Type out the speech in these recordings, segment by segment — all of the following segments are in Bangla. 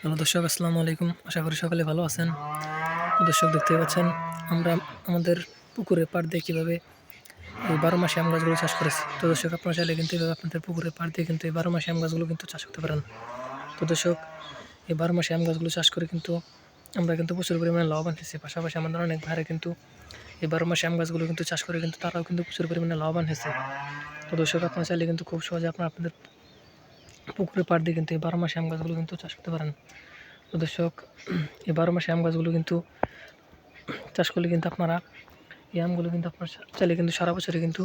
হ্যালো দর্শক, আসসালামু আলাইকুম। আশা করি সকলে ভালো আছেন। দর্শক দেখতে পাচ্ছেন, আমরা আমাদের পুকুরে পাড় দিয়ে কীভাবে এই বারো মাসে আম গাছগুলো চাষ করেছি। তো দর্শক, আপনারা চাইলে কিন্তু এভাবে আপনাদের পুকুরে পাড় দিয়ে কিন্তু এই বারো মাসে আম গাছগুলো কিন্তু চাষ করতে পারেন। তো দর্শক, এই বারো মাসে আম গাছগুলো চাষ করে কিন্তু আমরা কিন্তু প্রচুর পরিমাণে লাভবান হয়েছি। পাশাপাশি আমাদের অনেক ভাইরা কিন্তু এই বারো মাসে আম গাছগুলো কিন্তু চাষ করে কিন্তু তারাও কিন্তু প্রচুর পরিমাণে লাভবান হয়েছে। তো দর্শক, আপনারা চাইলে কিন্তু খুব সহজে আপনারা আপনাদের পুকুরে পাড় দিয়ে কিন্তু এই বারো মাসে আম গাছগুলো কিন্তু চাষ করতে পারেন। তো দর্শক, এই বারো মাসে আম গাছগুলো কিন্তু চাষ করলে কিন্তু আপনারা এই আমগুলো কিন্তু আপনার চাইলে কিন্তু সারা বছরে কিন্তু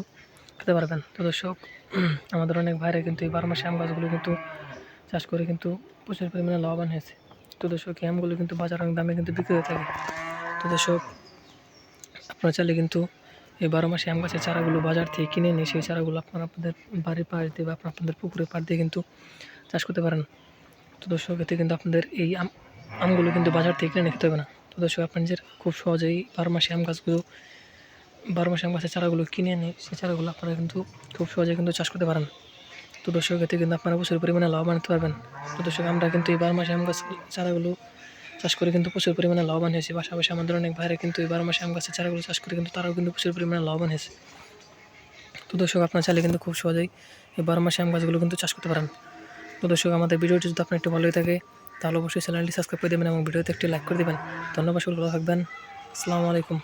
খেতে পারবেন। তো দর্শক, আমাদের অনেক ভাইরা কিন্তু এই বারো মাসে আম গাছগুলো কিন্তু চাষ করে কিন্তু প্রচুর পরিমাণে লাভবান হয়েছে। তো দর্শক, এই আমগুলো কিন্তু বাজার অনেক দামে কিন্তু বিক্রি হয়ে থাকে। তো দর্শক, আপনারা চাইলে কিন্তু এই বারো মাসে আম গাছের চারাগুলো বাজার থেকে কিনে নিয়ে সেই চারাগুলো আপনারা আপনাদের বাড়ির পাশ দিয়ে বা আপনাদের পুকুরের পাড় দিয়ে কিন্তু চাষ করতে পারেন। তো দর্শক, এতে কিন্তু আপনাদের এই আম, আমগুলো কিন্তু বাজার থেকে কিনে নিতে হবে না। তো দর্শক, আপনার নিজের খুব সহজেই বারো মাসে আম গাছগুলো, বারো মাসে আম গাছের চারাগুলো কিনে এনে সেই চারাগুলো আপনারা কিন্তু খুব সহজে কিন্তু চাষ করতে পারেন। তো দর্শক, এতে কিন্তু আপনারা প্রচুর পরিমাণে লাভবান হতে পারবেন। তো দর্শক, আমরা কিন্তু এই বারো মাসে আম গাছ, চারাগুলো চাষ করে কিন্তু প্রচুর পরিমাণে লাভবান হয়েছে। পাশাপাশি আমাদের অনেক ভাইরা কিন্তু এই বারো মাসে আম গাছের চারাগুলো চাষ করে কিন্তু তারাও কিন্তু প্রচুর পরিমাণে লাভবান হয়েছে। তো দর্শক, আপনার চাইলে কিন্তু খুব সহজেই এই বারো মাসে আম গাছগুলো কিন্তু চাষ করতে পারেন। তো দর্শক, আমাদের ভিডিওটি যদি আপনার একটু ভালোই থাকে, তাহলে অবশ্যই চ্যানেলটি সাবস্ক্রাইব করে দেবেন এবং ভিডিওতে একটি লাইক করে দেবেন। ধন্যবাদ সকল ভালো থাকবেন। আসসালামু আলাইকুম।